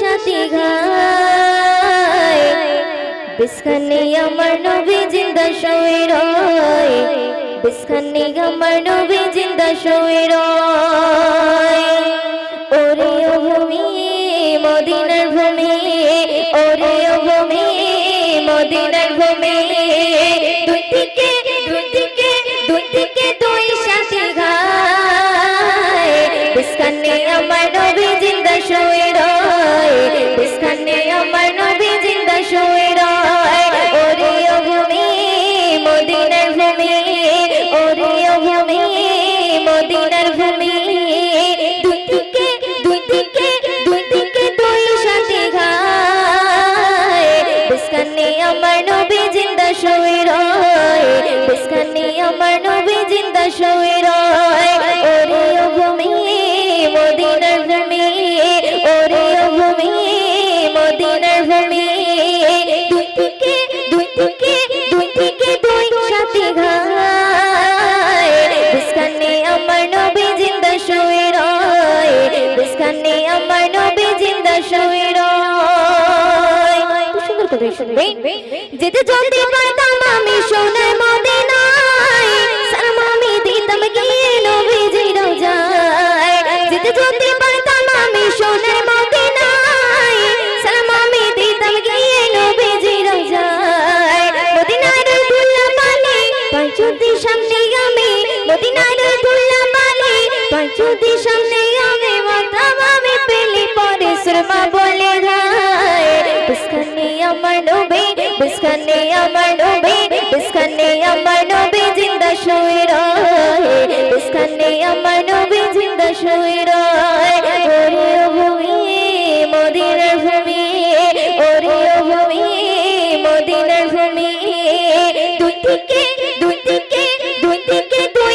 সাথে ঘায়। বিস্কানে আমার নবী জিন্দা বিস্কানে আমার নবী জিন্দা ভূমি ভূমি ভূমি আমার নবী জিন্দা বিস্কানে আমার নবী জিন্দা শুয়ে যেতে জলদি পাইতাম আমি সোনার মদিনায়, সালাম আমি দিতাম গিয়ে নবীজি রোজায়। যেতে জলদি পাইতাম আমি সোনার মদিনায়, সালাম আমি দিতাম গিয়ে নবীজি রোজায়। মদিনার দুল্লা পানি পঞ্চুতি সামনে আমি। মদিনার দুল্লা পানি পঞ্চুতি সামনে বিস্কানে আমার নবী, বিস্কানে আমার নবী জিন্দা শুয়ে রয়। বিস্কানে আমার নবী জিন্দা শুয়ে রয়। ভূমি, মদিনার ভূমি ভূমি, মদিনার ভূমি। দুই দিকে দুই দিকে দুই দিকে দুই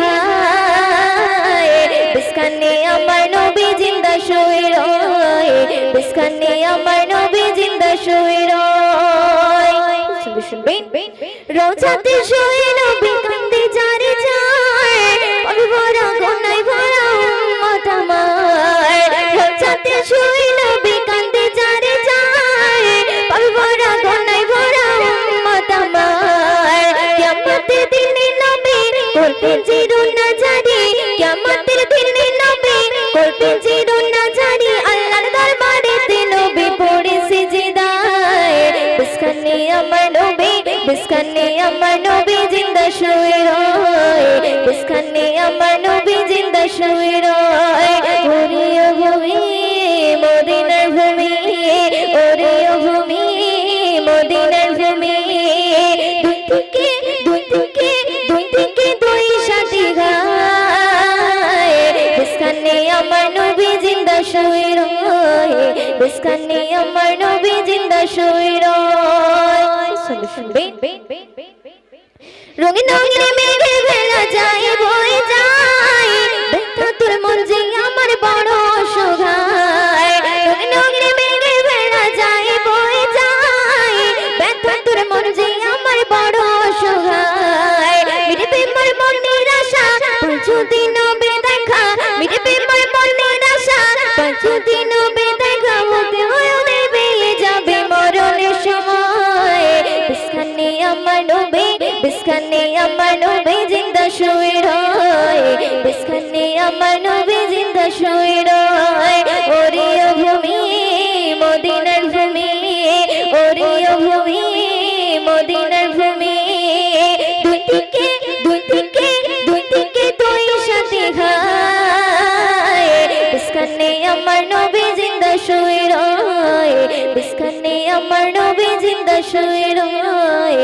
হায়। আমার নবী জিন্দা রয়। আমার রোজাতে শুয়ে নবী কান্দে যারে যায় আমি ভরা গনাই ভরা উম্মত আমার রোজাতে শুয়ে নবী কান্দে যারে যায় আমি ভরা গনাই ভরা উম্মত আমার কিয়ামতের দিনে নবী করবেন জিরুন বিস্কানে আমার নবী জিন্দা শুয়ে রয় বিস্কানে আমার নবী জিন্দা শুয়ে রয়। ওরে ভূমি মদিনার ভূমি ওরে ভূমি মদিনার ভূমি দুই দিকে দুই দিকে দুই দিকে দুই সাথে গায়। আমার নবী জিন্দা শুয়ে রয় বিস্কানে আমার নবী জিন্দা শুয়ে রঙিন রঙিন মেঘে ভেলা যায় বয়ে যায়। তোর মন যে আমার বড় বিস্কানে আমার নবী জিন্দা শুয়ে রয় বিস্কানে আমার নবী জিন্দা শুয়ে রয় ওরে ও ভূমি মদিনার ভূমি ওরে ও ভূমি মদিনার ভূমি দুই দিকে দুই দুই সাথে আমার নবী জিন্দা শুয়ে রয় আমার নবী জিন্দা শুয়ে রয়